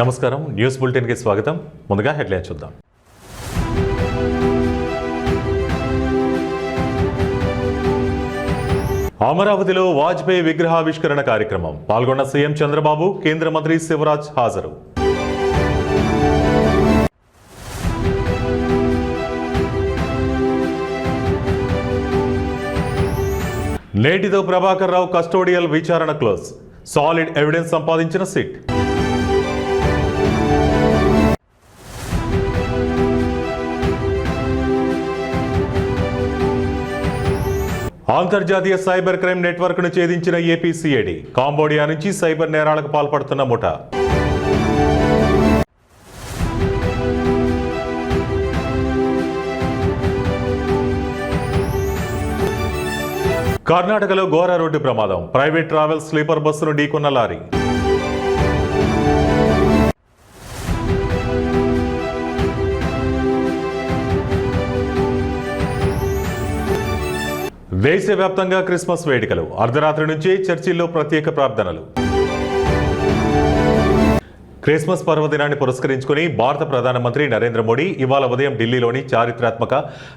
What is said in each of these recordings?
నమస్కారం. న్యూస్ బులెటిన్కి స్వాగతం. ముందుగా హెడ్లైన్ చూద్దాం. అమరావతిలో వాజ్పేయి విగ్రహావిష్కరణ కార్యక్రమం. పాల్గొన్న సీఎం చంద్రబాబు కేంద్ర మంత్రి శివరాజ్ హాజరు. నేటితో ప్రభాకర్ రావు కస్టోడియల్ విచారణ క్లోజ్. సాలిడ్ ఎవిడెన్స్ సంపాదించిన సిట్. అంతర్జాతీయ సైబర్ క్రైమ్ నెట్వర్క్ను ఛేదించిన ఏపీసీఐడి కాంబోడియా నుంచి సైబర్ నేరాలకు పాల్పడుతున్న ముఠ. కర్ణాటకలో ఘోర రోడ్డు ప్రమాదం. ప్రైవేట్ ట్రావెల్స్ స్లీపర్ బస్సును ఢీకొన్న లారీ. దేశవ్యాప్తంగా క్రిస్మస్ వేడుకలు. అర్ధరాత్రి నుంచి చర్చిల్లో ప్రత్యేక ప్రార్థనలు. క్రిస్మస్ పర్వదినాన్ని పురస్కరించుకుని భారత ప్రధానమంత్రి నరేంద్ర మోడీ ఇవాళ ఉదయం ఢిల్లీలోని చారిత్రాత్మక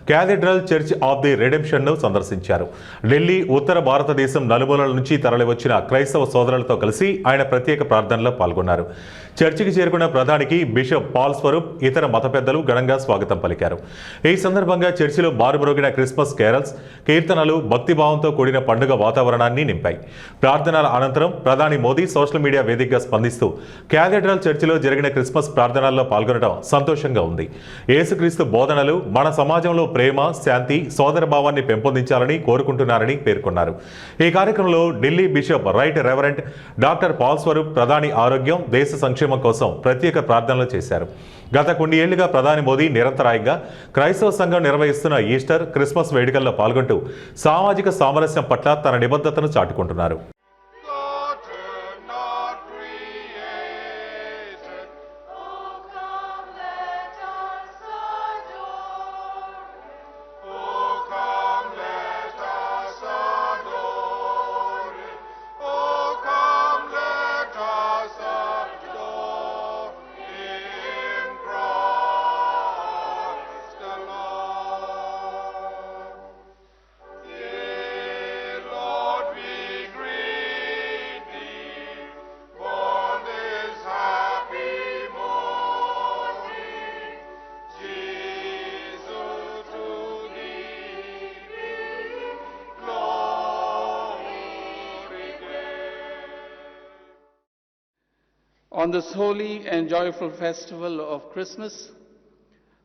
క్యాథీడ్రల్ చర్చ్ ఆఫ్ ది రెడెంప్షన్ను సందర్శించారు. ఢిల్లీ ఉత్తర భారతదేశం నలుమూలల నుంచి తరలివచ్చిన క్రైస్తవ సోదరులతో కలిసి ఆయన ప్రత్యేక ప్రార్థనలో పాల్గొన్నారు. చర్చికి చేరుకున్న ప్రధానికి బిషప్ పాల్ స్వరూప్ ఇతర మత పెద్దలు ఘనంగా స్వాగతం పలికారు. ఈ సందర్భంగా చర్చిలో మారుమ్రోగిన క్రిస్మస్ కేరల్స్ కీర్తనలు భక్తిభావంతో కూడిన పండుగ వాతావరణాన్ని నింపాయి. ప్రార్థనల అనంతరం ప్రధాని మోదీ సోషల్ మీడియా వేదికగా స్పందిస్తూ క్యాథీడ్రల్ చర్చిలో జరిగిన క్రిస్మస్ ప్రార్థనల్లో పాల్గొనడం సంతోషంగా ఉంది. యేసుక్రీస్తు బోధనలు మన సమాజంలో ప్రేమ శాంతి సోదరభావాన్ని పెంపొందించాలని కోరుకుంటున్నారని పేర్కొన్నారు. ఈ కార్యక్రమంలో Delhi bishop right reverend doctor Paul Swaroop ప్రధాని ఆరోగ్యం దేశ సంక్షేమం కోసం ప్రత్యేక ప్రార్థనలు చేశారు. గత కొన్ని ఏళ్ళుగా ప్రధాని మోదీ నిరంతరాయంగా క్రైస్తవ సంఘం నిర్వహిస్తున్న ఈస్టర్ క్రిస్మస్ వేడుకల్లో పాల్గొంటూ సామాజిక సామరస్యం పట్ల తన నిబద్ధతను చాటుకుంటున్నారు. On this holy and joyful festival of Christmas,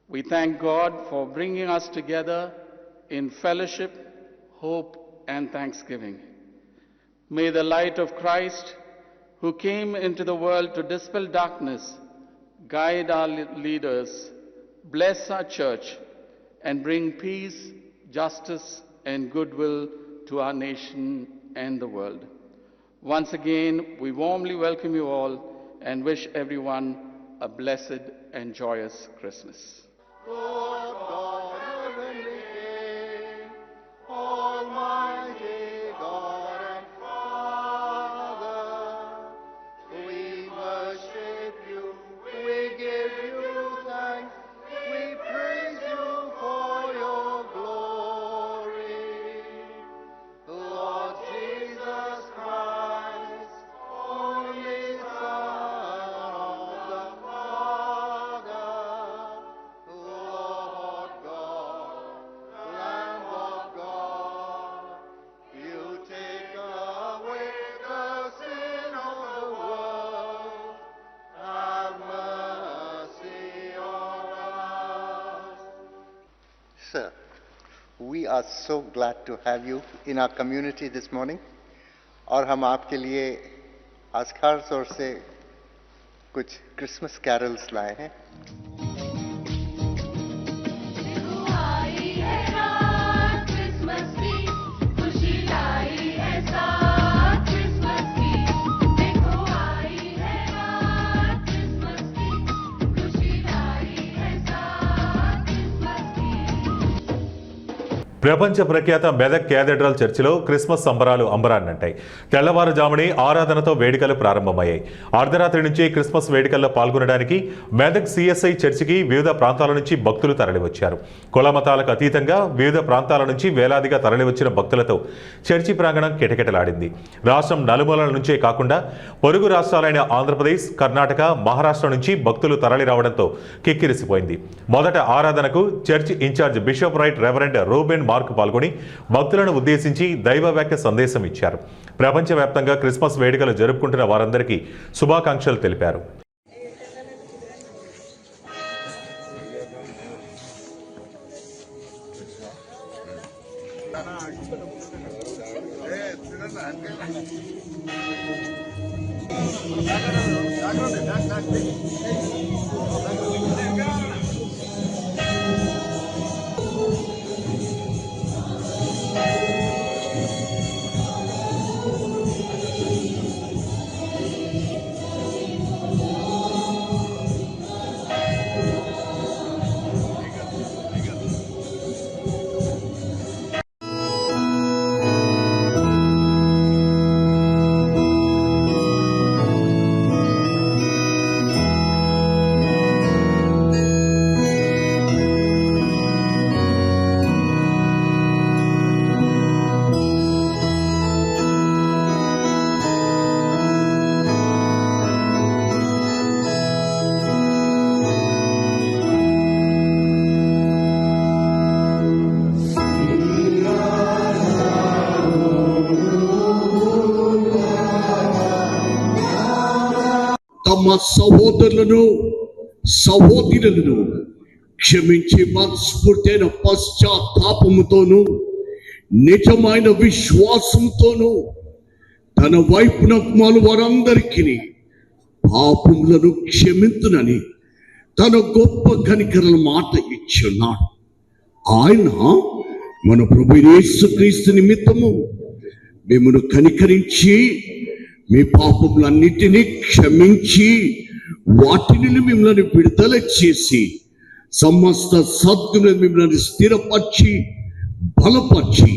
we thank God for bringing us together in fellowship, hope, and thanksgiving. May the light of Christ, who came into the world to dispel darkness, guide our leaders, bless our church, and bring peace, justice, and goodwill to our nation and the world. Once again, we warmly welcome you all and wish everyone a blessed and joyous Christmas. Are so glad to have you in our community this morning. और हम आपके लिए आज खास तौर से कुछ Christmas carols लाए हैं ప్రపంచ ప్రఖ్యాత మెదక్ క్యాథెడ్రల్ చర్చిలో క్రిస్మస్ సంబరాలు అంబరాన్నంటాయి. తెల్లవారుజామునే ఆరాధనతో వేడుకలు ప్రారంభమయ్యాయి. అర్ధరాత్రి నుంచి క్రిస్మస్ వేడుకల్లో పాల్గొనడానికి మెదక్ సిఎస్ఐ చర్చికి వివిధ ప్రాంతాల నుంచి భక్తులు తరలివచ్చారు. కుల మతాలకు అతీతంగా వివిధ ప్రాంతాల నుంచి వేలాదిగా తరలివచ్చిన భక్తులతో చర్చి ప్రాంగణం కిటకిటలాడింది. రాష్ట్రం నలుమూలల నుంచే కాకుండా పొరుగు రాష్ట్రాలైన ఆంధ్రప్రదేశ్ కర్ణాటక మహారాష్ట్ర నుంచి భక్తులు తరలి రావడంతో కిక్కిరిసిపోయింది. మొదట ఆరాధనకు church in charge bishop right reverend Reuben Mark పాల్గొని భక్తులను ఉద్దేశించి దైవవాక్య సందేశం ఇచ్చారు. ప్రపంచవ్యాప్తంగా క్రిస్మస్ వేడుకలు జరుపుకుంటున్న వారందరికీ శుభాకాంక్షలు తెలిపారు. తమ సహోదరులను సహోదరులను క్షమించి మనస్ఫూర్తైన పశ్చాత్తాపముతోను నిజమైన విశ్వాసంతోనూ తన వైపున మాలు వారందరికీ పాపములను క్షమించునని తన గొప్ప కనికరల మాట ఇచ్చున్నాడు. ఆయన మన ప్రభు యేసుక్రీస్తు నిమిత్తము మిమ్మను కనికరించి మీ పాపములన్నిటినీ క్షమించి వాటిని మిమ్మల్ని విడుదల చేసి సమస్త సద్గుణ మిమ్మల్ని స్థిరపరిచి బలపరిచి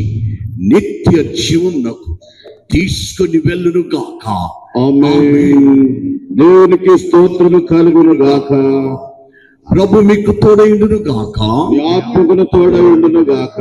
నిత్య జీవమునకు తీసుకొని వెళ్ళును గాక. దేవునికి స్తోత్రము కలుగును గాక. ప్రభు మీకు తోడైండును గాక. మీ ఆత్మకును తోడ ఉండును గాక.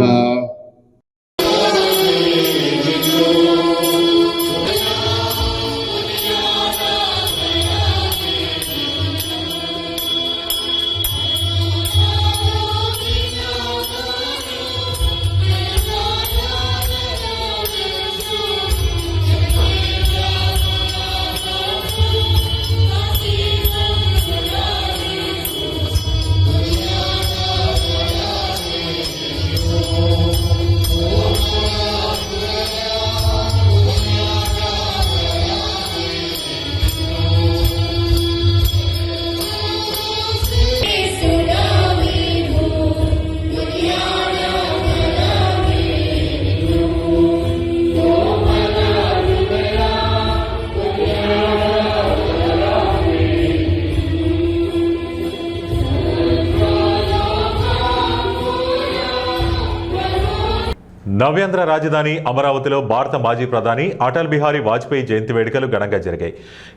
నవ్యాంధ్ర రాజధాని అమరావతిలో భారత మాజీ ప్రధాని అటల్ బిహారీ వాజ్పేయి జయంతి వేడుకలు ఘనంగా జరిగాయి.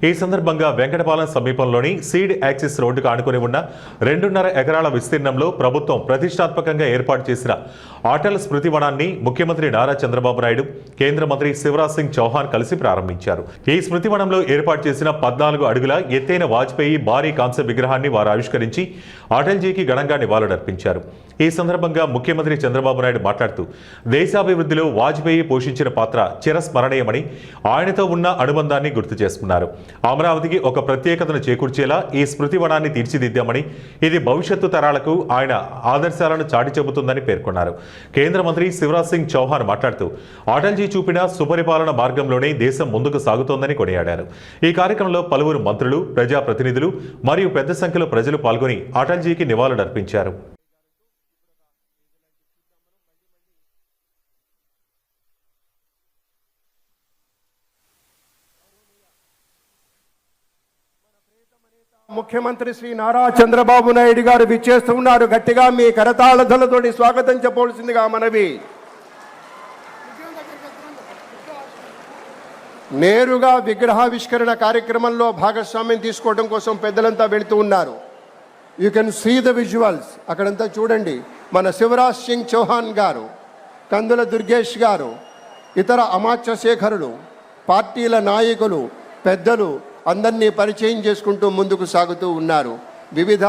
ఈ సందర్భంగా వెంకటపాలెం సమీపంలోని సీడ్ యాక్సిస్ రోడ్డుకు ఆనుకుని ఉన్న రెండున్నర ఎకరాల విస్తీర్ణంలో ప్రభుత్వం ప్రతిష్టాత్మకంగా ఏర్పాటు చేసిన అటల్ స్మృతి వనాన్ని ముఖ్యమంత్రి నారా చంద్రబాబు నాయుడు కేంద్ర మంత్రి శివరాజ్ సింగ్ చౌహాన్ కలిసి ప్రారంభించారు. ఈ స్మృతి వనంలో ఏర్పాటు చేసిన పద్నాలుగు అడుగుల ఎత్తైన వాజ్పేయి భారీ కాంస్య విగ్రహాన్ని వారు ఆవిష్కరించి అటల్జీకి ఘనంగా నివాళులర్పించారు. ఈ సందర్భంగా ముఖ్యమంత్రి చంద్రబాబు నాయుడు మాట్లాడుతూ దేశాభివృద్ధిలో వాజ్పేయి పోషించిన పాత్ర చిరస్మరణీయమని ఆయనతో ఉన్న అనుబంధాన్ని గుర్తు చేసుకున్నారు. అమరావతికి ఒక ప్రత్యేకతను చేకూర్చేలా ఈ స్మృతి వనాన్ని తీర్చిదిద్దామని ఇది భవిష్యత్తు తరాలకు ఆయన ఆదర్శాలను చాటి చెబుతుందని పేర్కొన్నారు. కేంద్ర మంత్రి శివరాజ్ సింగ్ చౌహాన్ మాట్లాడుతూ అటల్జీ చూపిన సుపరిపాలన మార్గంలోనే దేశం ముందుకు సాగుతోందని కొనియాడారు. ఈ కార్యక్రమంలో పలువురు మంత్రులు ప్రజాప్రతినిధులు మరియు పెద్ద సంఖ్యలో ప్రజలు పాల్గొని అటల్జీకి నివాళులర్పించారు. ముఖ్యమంత్రి శ్రీ నారా చంద్రబాబు నాయుడు గారు విచ్చేస్తున్నారు గట్టిగా మీ కరతాళతలతో స్వాగతం చెప్పవలసిందిగా మనవి. నేరుగా విగ్రహావిష్కరణ కార్యక్రమంలో భాగస్వామ్యం తీసుకోవడం కోసం పెద్దలంతా వెళుతూ ఉన్నారు. You can see the visuals అక్కడంతా చూడండి. మన శివరాజ్ సింగ్ చౌహాన్ గారు కందుల దుర్గేష్ గారు ఇతర అమాత్యశేఖరులు పార్టీల నాయకులు పెద్దలు అందరినీ పరిచయం చేసుకుంటూ ముందుకు సాగుతూ ఉన్నారు. వివిధ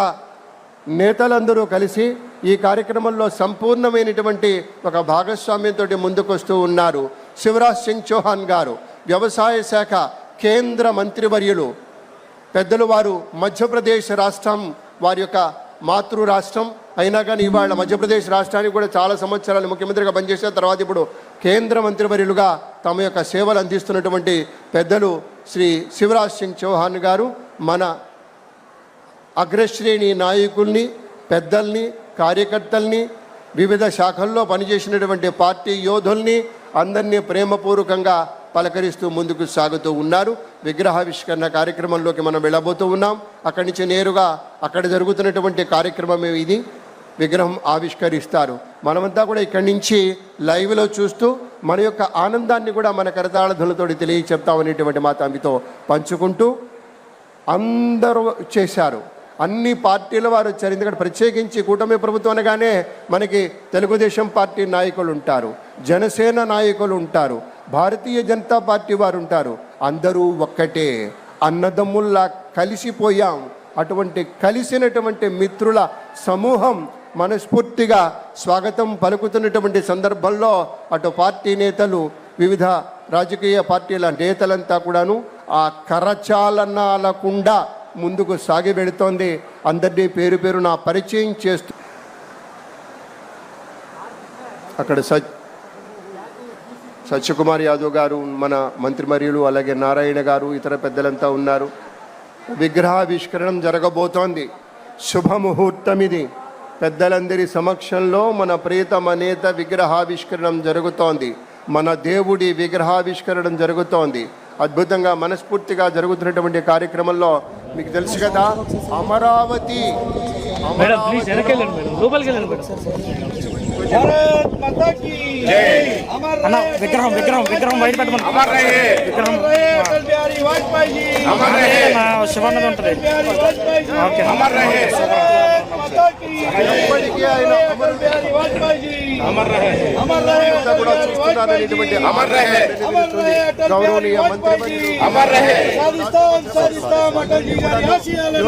నేతలందరూ కలిసి ఈ కార్యక్రమంలో సంపూర్ణమైనటువంటి ఒక భాగస్వామ్యంతో ముందుకొస్తూ ఉన్నారు. శివరాజ్ సింగ్ చౌహాన్ గారు వ్యవసాయ శాఖ కేంద్ర మంత్రివర్యులు పెద్దలు వారు మధ్యప్రదేశ్ రాష్ట్రం వారి యొక్క మాతృ రాష్ట్రం అయినా కానీ ఇవాళ మధ్యప్రదేశ్ రాష్ట్రానికి కూడా చాలా సంవత్సరాలు ముఖ్యమంత్రిగా పనిచేసిన తర్వాత ఇప్పుడు కేంద్ర మంత్రివర్యులుగా తమ యొక్క సేవలు అందిస్తున్నటువంటి పెద్దలు శ్రీ శివరాజ్ సింగ్ చౌహాన్ గారు మన అగ్రశ్రేణి నాయకుల్ని పెద్దల్ని కార్యకర్తల్ని వివిధ శాఖల్లో పనిచేసినటువంటి పార్టీ యోధుల్ని అందరినీ ప్రేమపూర్వకంగా పలకరిస్తూ ముందుకు సాగుతూ ఉన్నారు. విగ్రహావిష్కరణ కార్యక్రమంలోకి మనం వెళ్ళబోతూ ఉన్నాం. అక్కడి నుంచి నేరుగా అక్కడ జరుగుతున్నటువంటి కార్యక్రమం ఇది. విగ్రహం ఆవిష్కరిస్తారు. మనమంతా కూడా ఇక్కడి నుంచి లైవ్లో చూస్తూ మన యొక్క ఆనందాన్ని కూడా మన కరతాళధ్వలతోటి తెలియ చెప్తామనేటువంటి మా మీతో పంచుకుంటూ అందరూ చేశారు. అన్ని పార్టీల వారు వచ్చారు. ఎందుకంటే ప్రత్యేకించి కూటమి ప్రభుత్వం అనగానే మనకి తెలుగుదేశం పార్టీ నాయకులు ఉంటారు. జనసేన నాయకులు ఉంటారు. భారతీయ జనతా పార్టీ వారు ఉంటారు. అందరూ ఒక్కటే అన్నదమ్ముల్లా కలిసిపోయాం. అటువంటి కలిసినటువంటి మిత్రుల సమూహం మనస్ఫూర్తిగా స్వాగతం పలుకుతున్నటువంటి సందర్భంలో అటు పార్టీ నేతలు వివిధ రాజకీయ పార్టీల నేతలంతా కూడాను ఆ కరచాలనాలకుండా ముందుకు సాగి పెడుతోంది అందరినీ పేరు పేరు నా పరిచయం చేస్తూ అక్కడ సచ్ సత్యకుమార్ యాదవ్ గారు మన మంత్రిమర్యులు అలాగే నారాయణ గారు ఇతర పెద్దలంతా ఉన్నారు. విగ్రహావిష్కరణం జరగబోతోంది. శుభముహూర్తం ఇది పెద్దలందరి సమక్షంలో మన ప్రియతమ నేత విగ్రహావిష్కరణం జరుగుతోంది. మన దేవుడి విగ్రహావిష్కరణం జరుగుతోంది. అద్భుతంగా మనస్ఫూర్తిగా జరుగుతున్నటువంటి కార్యక్రమంలో మీకు తెలుసు కదా అమరావతి. మేడం ప్లీజ్ వెనక్కి వెళ్ళండి మేడం లోపలికి వెళ్ళండి మేడం అన్న విగ్రహం విగ్రహం విగ్రహం బయట పెట్టమని విగ్రహం నా శివన్నది ఉంటుంది ఓకే ఎప్పటికీ ఆయన అంతా కూడా చూస్తున్నారనేటువంటి గౌరవనీయ మంత్రివర్యులు బ్యాక్గ్రౌండ్ బ్యాక్గ్రౌండ్ మొత్తాన్ని ఆవిష్కరించారు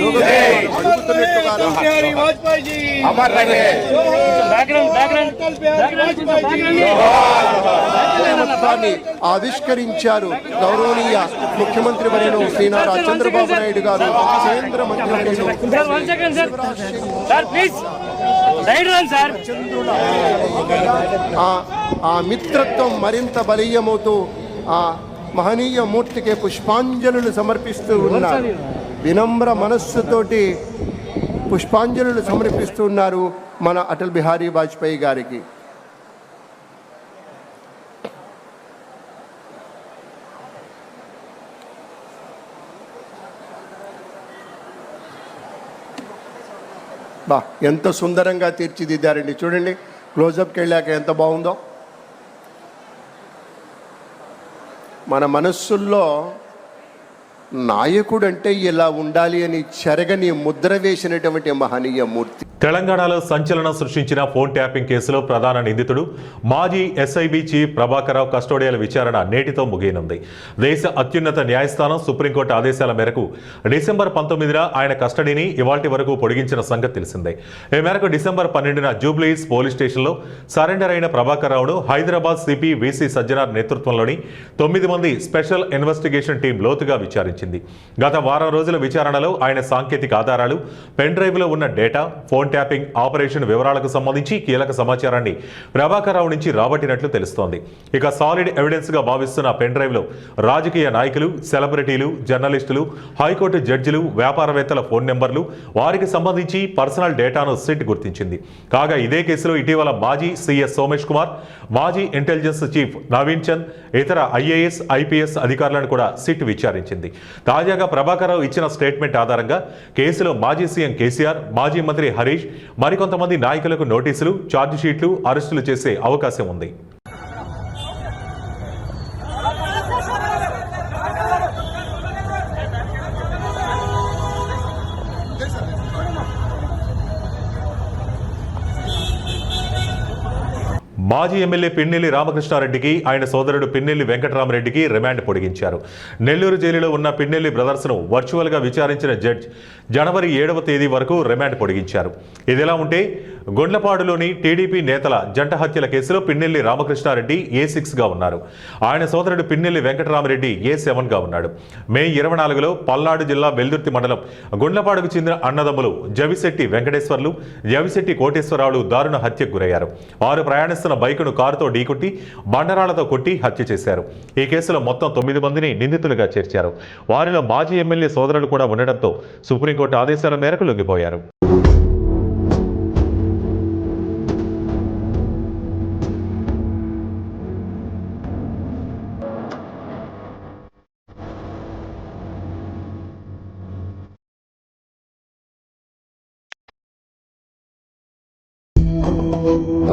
గౌరవనీయ ముఖ్యమంత్రి వర్యులు శ్రీ నారా చంద్రబాబు నాయుడు గారు కేంద్ర మంత్రి ఆ ఆ మిత్రత్వం మరింత బలీయమవుతూ ఆ మహనీయ మూర్తికి పుష్పాంజలులు సమర్పిస్తూ ఉన్నారు. వినమ్ర మనస్సుతోటి పుష్పాంజలులు సమర్పిస్తున్నారు మన అటల్ బిహారీ వాజ్పేయి గారికి. బా ఎంత సుందరంగా తీర్చిదిద్దారండి. చూడండి క్లోజప్కి వెళ్ళాక ఎంత బాగుందో. మన మనస్సుల్లో నాయకుడు అంటే ఇలా ఉండాలి అని చెరగని ముద్ర వేసినటువంటి మహనీయ మూర్తి. తెలంగాణలో సంచలనం సృష్టించిన ఫోన్ ట్యాపింగ్ కేసులో ప్రధాన నిందితుడు మాజీ ఎస్ఐబి చీఫ్ ప్రభాకరరావు కస్టోడియల్ విచారణ నేటితో ముగియనుంది. దేశ అత్యున్నత న్యాయస్థానం సుప్రీంకోర్టు ఆదేశాల మేరకు డిసెంబర్ పంతొమ్మిదిన ఆయన కస్టడీని ఇవాటి వరకు పొడిగించిన సంగతి తెలిసిందే. ఈ మేరకు డిసెంబర్ పన్నెండున జూబ్లీస్ పోలీస్ స్టేషన్లో సరెండర్ అయిన ప్రభాకరరావును హైదరాబాద్ సిపి వీసీ సజ్జనార్ నేతృత్వంలోని తొమ్మిది మంది స్పెషల్ ఇన్వెస్టిగేషన్ టీం లోతుగా విచారించింది. గత వారం రోజుల విచారణలో ఆయన సాంకేతిక ఆధారాలు పెన్ డ్రైవ్లో ఉన్న డేటా ఫోన్ ట్యాపింగ్ ఆపరేషన్ వివరాలకు సంబంధించి కీలక సమాచారాన్ని ప్రభాకర్రావు నుంచి రాబట్టినట్లు తెలుస్తోంది. ఇక సాలిడ్ ఎవిడెన్స్గా భావిస్తున్న పెన్ డ్రైవ్లో రాజకీయ నాయకులు సెలబ్రిటీలు జర్నలిస్టులు హైకోర్టు జడ్జిలు వ్యాపారవేత్తల ఫోన్ నెంబర్లు వారికి సంబంధించి పర్సనల్ డేటాను సిట్ గుర్తించింది. కాగా ఇదే కేసులో ఇటీవల మాజీ సీఎస్ సోమేష్ కుమార్ మాజీ ఇంటెలిజెన్స్ చీఫ్ నవీన్ చంద్ ఇతర ఐఏఎస్ ఐపీఎస్ అధికారులను కూడా సిట్ విచారించింది. తాజాగా ప్రభాకర్రావు ఇచ్చిన స్టేట్మెంట్ ఆధారంగా కేసులో మాజీ సీఎం కేసీఆర్ మాజీ మంత్రి హరి సురేష్ మరికొంతమంది నాయకులకు నోటీసులు ఛార్జిషీట్లు అరెస్టులు చేసే అవకాశం ఉంది. మాజీ ఎమ్మెల్యే పిన్నెల్లి రామకృష్ణారెడ్డికి ఆయన సోదరుడు పిన్నెల్లి వెంకటరామరెడ్డికి రిమాండ్ పొడిగించారు. నెల్లూరు జైలులో ఉన్న పిన్నెల్లి బ్రదర్స్ను వర్చువల్గా విచారించిన జడ్జ్ జనవరి ఏడవ తేదీ వరకు రిమాండ్ పొడిగించారు. ఇదిలా ఉంటే గొండ్లపాడులోని టీడీపీ నేతల జంట హత్యల కేసులో పిన్నెల్లి రామకృష్ణారెడ్డి ఏ సిక్స్గా ఉన్నారు. ఆయన సోదరుడు పిన్నెల్లి వెంకటరామరెడ్డి ఏ సెవెన్గా ఉన్నాడు. మే ఇరవై నాలుగులో పల్నాడు జిల్లా వెల్దుర్తి మండలం గుండ్లపాడుకు చెందిన అన్నదమ్ములు జవిశెట్టి వెంకటేశ్వర్లు జవిశెట్టి కోటేశ్వరరావులు దారుణ హత్యకు గురయ్యారు. వారు ప్రయాణిస్తున్న బైకును కారుతో ఢీకొట్టి బండరాళ్ళతో కొట్టి హత్య చేశారు. ఈ కేసులో మొత్తం తొమ్మిది మందిని నిందితులుగా చేర్చారు. వారిలో మాజీ ఎమ్మెల్యే సోదరులు కూడా ఉండడంతో సుప్రీంకోర్టు ఆదేశాల మేరకు లొంగిపోయారు. Oh.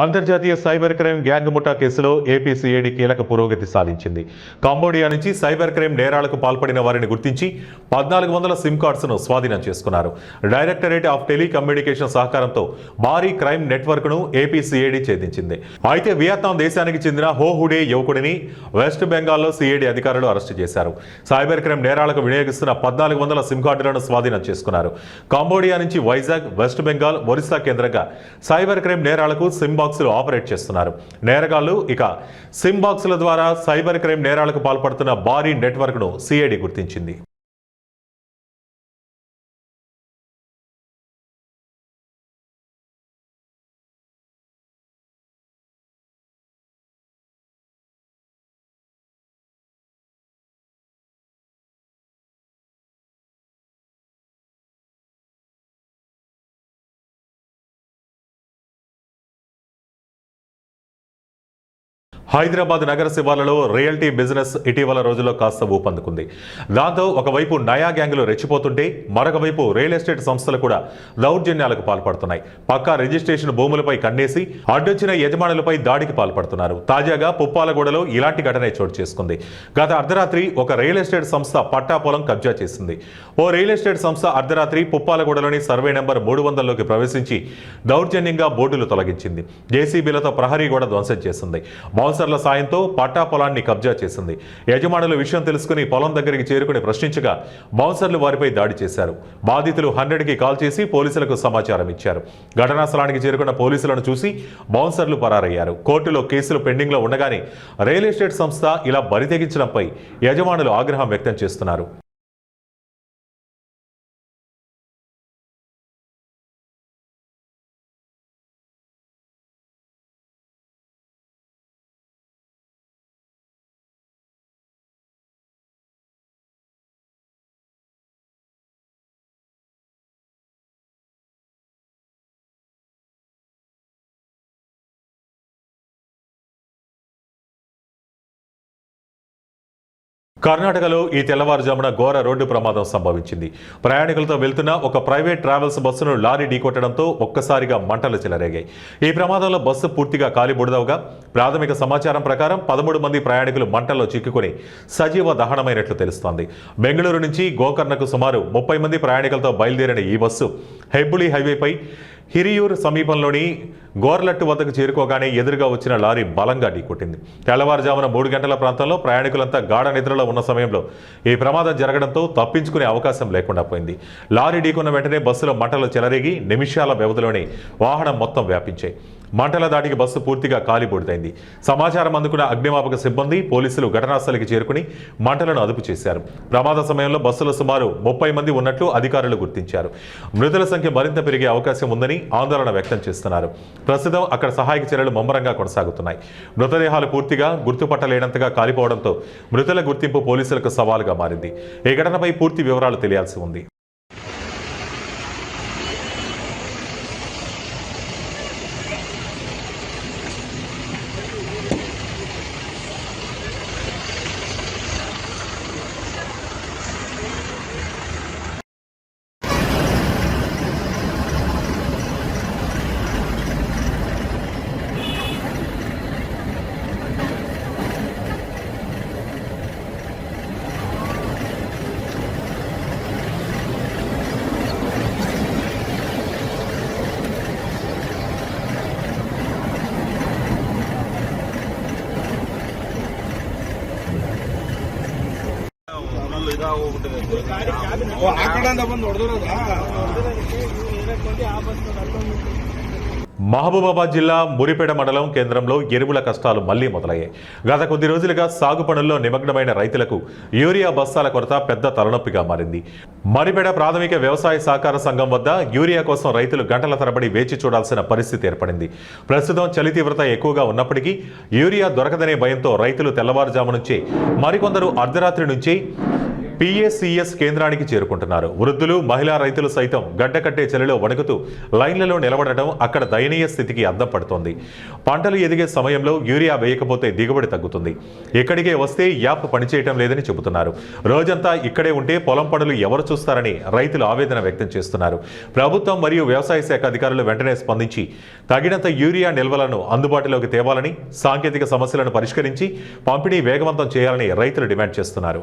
అంతర్జాతీయ సైబర్ క్రైమ్ గ్యాంగ్ ముఠా కేసులో ఏపీ కీలక పురోగతి సాధించింది. కాంబోడియా నుంచి సైబర్ క్రైమ్ నేరాలకు పాల్పడిన వారిని గుర్తించి పద్నాలుగు వందల సిమ్ కార్డ్స్ను స్వాధీనం చేసుకున్నారు. డైరెక్టరేట్ ఆఫ్ టెలికమ్యూనికేషన్ సహకారంతో భారీ క్రైమ్ నెట్వర్క్ను ఏపీ ఛేదించింది. అయితే వియత్నాం దేశానికి చెందిన హోహుడే యువకుడిని వెస్ట్ బెంగాల్లో సిఐడి అధికారులు అరెస్టు చేశారు. సైబర్ క్రైమ్ నేరాలకు వినియోగిస్తున్న పద్నాలుగు వందల సిమ్ కార్డులను స్వాధీనం చేసుకున్నారు. కాంబోడియా నుంచి వైజాగ్ వెస్ట్ బెంగాల్ ఒరిస్సా కేంద్రంగా సైబర్ క్రైమ్ నేరాలకు సిమ్ బాక్సులు ఆపరేట్ చేస్తున్నారు. నేరగాళ్ళు ఇక సిమ్ బాక్సుల ద్వారా సైబర్ క్రైమ్ నేరాలకు పాల్పడుతున్న భారీ నెట్వర్క్ను సిఐడి గుర్తించింది. హైదరాబాద్ నగర శివార్లలో రియల్టీ బిజినెస్ ఇటీవల రోజుల్లో కాస్త ఊపందుకుంది. దాంతో ఒకవైపు నయా గ్యాంగులు రెచ్చిపోతుంటే మరొక వైపు రియల్ ఎస్టేట్ సంస్థలు కూడా దౌర్జన్యాలకు పాల్పడుతున్నాయి. పక్కా రిజిస్ట్రేషన్ భూములపై కన్నేసి అడ్డొచ్చిన యజమానులపై దాడికి పాల్పడుతున్నారు. తాజాగా పుప్పాలగూడలో ఇలాంటి ఘటనే చోటు చేసుకుంది. గత అర్ధరాత్రి ఒక రియల్ ఎస్టేట్ సంస్థ పట్టా పొలం కబ్జా చేసింది. ఓ రియల్ ఎస్టేట్ సంస్థ అర్ధరాత్రి పుప్పాలగూడలోని సర్వే నెంబర్ మూడు వందల్లోకి ప్రవేశించి దౌర్జన్యంగా బోర్డులు తొలగించింది. జేసీబీలతో ప్రహరీ కూడా ధ్వంసం చేసింది. బౌన్సర్ల సాయంతో పట్టా పొలాన్ని కబ్జా చేసింది. యజమానుల విషయం తెలుసుకుని పొలం దగ్గరికి చేరుకుని ప్రశ్నించగా బౌన్సర్లు వారిపై దాడి చేశారు. బాధితులు హండ్రెడ్కి కాల్ చేసి పోలీసులకు సమాచారం ఇచ్చారు. ఘటనా స్థలానికి చేరుకున్న పోలీసులను చూసి బౌన్సర్లు పరారయ్యారు. కోర్టులో కేసులు పెండింగ్లో ఉండగానే రియల్ ఎస్టేట్ సంస్థ ఇలా బరితెగించడంపై యజమానులు ఆగ్రహం వ్యక్తం చేస్తున్నారు. కర్ణాటకలో ఈ తెల్లవారుజామున ఘోర రోడ్డు ప్రమాదం సంభవించింది. ప్రయాణికులతో వెళ్తున్న ఒక ప్రైవేట్ ట్రావెల్స్ బస్సును లారీ ఢీకొట్టడంతో ఒక్కసారిగా మంటలు చెలరేగాయి. ఈ ప్రమాదంలో బస్సు పూర్తిగా కాలిబుడదవగా ప్రాథమిక సమాచారం ప్రకారం పదమూడు మంది ప్రయాణికులు మంటల్లో చిక్కుకుని సజీవ దహనమైనట్లు తెలుస్తోంది. బెంగళూరు నుంచి గోకర్ణకు సుమారు ముప్పై మంది ప్రయాణికులతో బయలుదేరిన ఈ బస్సు హెబ్బులి హైవేపై హిరియూర్ సమీపంలోని గోర్లట్టు వద్దకు చేరుకోగానే ఎదురుగా వచ్చిన లారీ బలంగా ఢీకొట్టింది. తెల్లవారుజామున మూడు గంటల ప్రాంతంలో ప్రయాణికులంతా గాఢ నిద్రలో ఉన్న సమయంలో ఈ ప్రమాదం జరగడంతో తప్పించుకునే అవకాశం లేకుండా పోయింది. లారీ ఢీకొన్న వెంటనే బస్సులో మంటలు చెలరేగి నిమిషాల వ్యవధిలోనే వాహనం మొత్తం వ్యాపించాయి. మంటల దాడికి బస్సు పూర్తిగా కాలిబూడిదైంది సమాచారం అందుకున్న అగ్నిమాపక సిబ్బంది పోలీసులు ఘటనాస్థలికి చేరుకుని మంటలను అదుపు చేశారు. ప్రమాద సమయంలో బస్సులో సుమారు ముప్పై మంది ఉన్నట్లు అధికారులు గుర్తించారు. మృతుల సంఖ్య మరింత పెరిగే అవకాశం ఉందని ఆందోళన వ్యక్తం చేస్తున్నారు. ప్రస్తుతం అక్కడ సహాయక చర్యలు ముమ్మరంగా కొనసాగుతున్నాయి. మృతదేహాలు పూర్తిగా గుర్తుపట్టలేనంతగా కాలిపోవడంతో మృతుల గుర్తింపు పోలీసులకు సవాలుగా మారింది. ఈ ఘటనపై పూర్తి వివరాలు తెలియాల్సి ఉంది. ಫುಲ್ ಇದಾಗೋಗ್ಬಿಟ್ಟಿದೆ ಆ ಕಡೆಯಿಂದ ಬಂದು ಹೊಡೆದಿರೋದ మహబూబాబాద్ జిల్లా మురిపేట మండలం కేంద్రంలో ఎరువుల కష్టాలు మళ్లీ మొదలయ్యాయి గత కొద్ది రోజులుగా సాగు పనుల్లో నిమగ్నమైన రైతులకు యూరియా బస్తాల కొరత పెద్ద తలనొప్పిగా మారింది మరిపేట ప్రాథమిక వ్యవసాయ సహకార సంఘం వద్ద యూరియా కోసం రైతులు గంటల తరబడి వేచి చూడాల్సిన పరిస్థితి ఏర్పడింది ప్రస్తుతం చలి తీవ్రత ఎక్కువగా ఉన్నప్పటికీ యూరియా దొరకదనే భయంతో రైతులు తెల్లవారుజాము నుంచే మరికొందరు అర్ధరాత్రి నుంచి పిఎస్సిఎస్ కేంద్రానికి చేరుకుంటున్నారు. వృద్ధులు మహిళా రైతులు సైతం గడ్డకట్టే చలిలో వణుకుతూ లైన్లలో నిలబడటం అక్కడ దయనీయ స్థితికి అద్దం పడుతోంది పంటలు ఎదిగే సమయంలో యూరియా వేయకపోతే దిగుబడి తగ్గుతుంది. ఇక్కడికే వస్తే యాప్ పనిచేయటం లేదని చెబుతున్నారు. రోజంతా ఇక్కడే ఉంటే పొలం పనులు ఎవరు చూస్తారని రైతులు ఆవేదన వ్యక్తం చేస్తున్నారు. ప్రభుత్వం మరియు వ్యవసాయ శాఖ అధికారులు వెంటనే స్పందించి తగినంత యూరియా నిల్వలను అందుబాటులోకి తేవాలని సాంకేతిక సమస్యలను పరిష్కరించి పంపిణీ వేగవంతం చేయాలని రైతులు డిమాండ్ చేస్తున్నారు.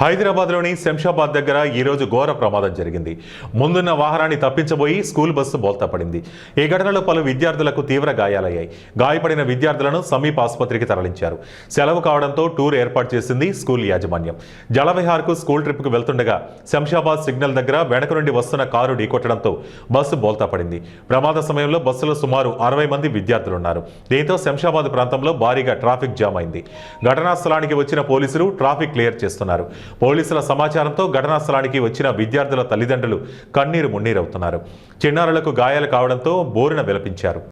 హైదరాబాద్లోని శంషాబాద్ దగ్గర ఈ రోజు ఘోర ప్రమాదం జరిగింది. ముందున్న వాహనాన్ని తప్పించబోయి స్కూల్ బస్సు బోల్తాపడింది ఈ ఘటనలో పలు విద్యార్థులకు తీవ్ర గాయాలయ్యాయి. గాయపడిన విద్యార్థులను సమీప ఆసుపత్రికి తరలించారు. సెలవు కావడంతో టూర్ ఏర్పాటు చేసింది స్కూల్ యాజమాన్యం. జలవిహార్కు స్కూల్ ట్రిప్కు వెళ్తుండగా శంషాబాద్ సిగ్నల్ దగ్గర వెనక నుండి వస్తున్న కారు ఢీకొట్టడంతో బస్సు బోల్తాపడింది ప్రమాద సమయంలో బస్సులో సుమారు అరవై మంది విద్యార్థులున్నారు. దీంతో శంషాబాద్ ప్రాంతంలో భారీగా ట్రాఫిక్ జామ్ అయింది. ఘటనా స్థలానికి వచ్చిన పోలీసులు ట్రాఫిక్ క్లియర్ చేస్తున్నారు. పోలీసుల సమాచారంతో ఘటనా స్థలానికి వచ్చిన విద్యార్థుల తల్లిదండ్రులు కన్నీరు మున్నీరవుతున్నారు. చిన్నారులకు గాయాలు కావడంతో బోరున విలపించారు.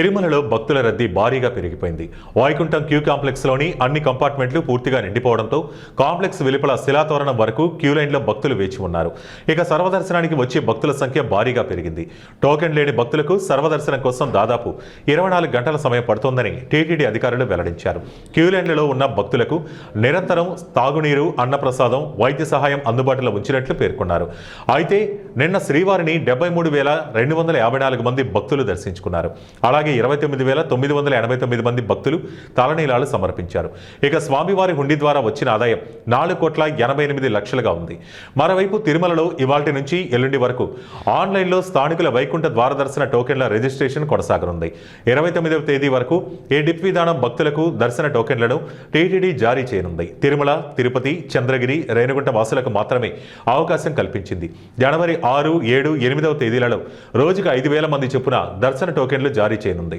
తిరుమలలో భక్తుల రద్దీ భారీగా పెరిగిపోయింది. వైకుంఠం క్యూ కాంప్లెక్స్లోని అన్ని కంపార్ట్మెంట్లు పూర్తిగా నిండిపోవడంతో కాంప్లెక్స్ వెలుపల శిలాతోరణం వరకు క్యూ లైన్లో భక్తులు వేచి ఉన్నారు. ఇక సర్వదర్శనానికి వచ్చే భక్తుల సంఖ్య భారీగా పెరిగింది. టోకెన్ లేని భక్తులకు సర్వదర్శనం కోసం దాదాపు ఇరవై నాలుగు గంటల సమయం పడుతోందని టీటీడీ అధికారులు వెల్లడించారు. క్యూ లైన్లలో ఉన్న భక్తులకు నిరంతరం తాగునీరు అన్నప్రసాదం వైద్య సహాయం అందుబాటులో ఉంచినట్లు పేర్కొన్నారు. అయితే నిన్న శ్రీవారిని డెబ్బై మూడు వేల రెండు వందల యాభై నాలుగు మంది భక్తులు దర్శించుకున్నారు. అలాగే ఇరవై తొమ్మిది వేల తొమ్మిది వందల ఎనభై తొమ్మిది మంది భక్తులు తలనీలాలు సమర్పించారు. ఇక స్వామివారి హుండీ ద్వారా వచ్చిన ఆదాయం నాలుగు కోట్ల ఎనభై ఎనిమిది లక్షలుగా ఉంది. మరోవైపు తిరుమలలో ఇవాల్టి నుంచి ఎల్లుండి వరకు ఆన్లైన్లో స్థానికుల వైకుంఠ ద్వారదర్శన టోకెన్ల రిజిస్ట్రేషన్ కొనసాగనుంది. ఇరవై తొమ్మిదవ తేదీ వరకు ఏ డిప్ విధానం భక్తులకు దర్శన టోకెన్లను టీటీడీ జారీ చేయనుంది. తిరుమల తిరుపతి చంద్రగిరి రేణుగుంట వాసులకు మాత్రమే అవకాశం కల్పించింది. జనవరి ఆరు ఏడు ఎనిమిదవ తేదీలలో రోజుకు ఐదు వేల మంది చొప్పున దర్శన టోకెన్లు జారీ చేయనుంది.